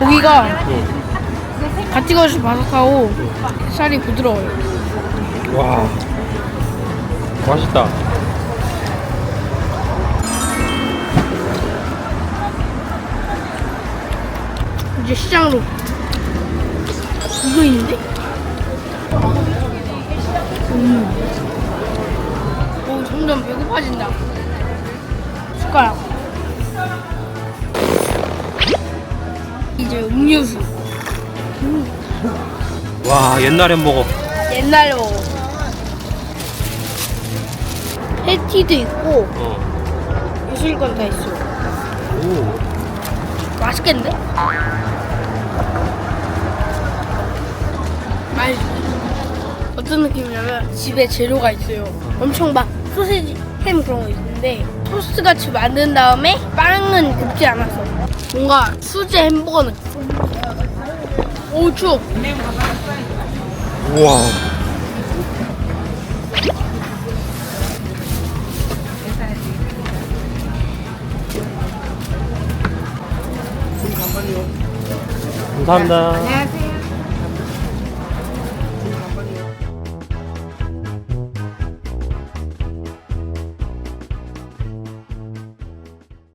고기가 응. 갓 찍어서 바삭하고 살이 부드러워요. 와. 맛있다. 이제 시장으로 이거 있는데? 음. 오 점점 배고파진다. 숟가락. 이제 음료수. 와, 옛날 햄버거. 옛날에 먹어. 패티도 있고 어. 요술건 다 있어. 오. 맛있겠는데? 맛있어. 어떤 느낌이냐면 집에 재료가 있어요. 엄청 막 소세지, 햄 그런 거 있는데 토스트 같이 만든 다음에 빵은 굽지 않았어. 뭔가 수제 햄버거 느낌. 오 추워. 우와. 감사합니다. 안녕하세요.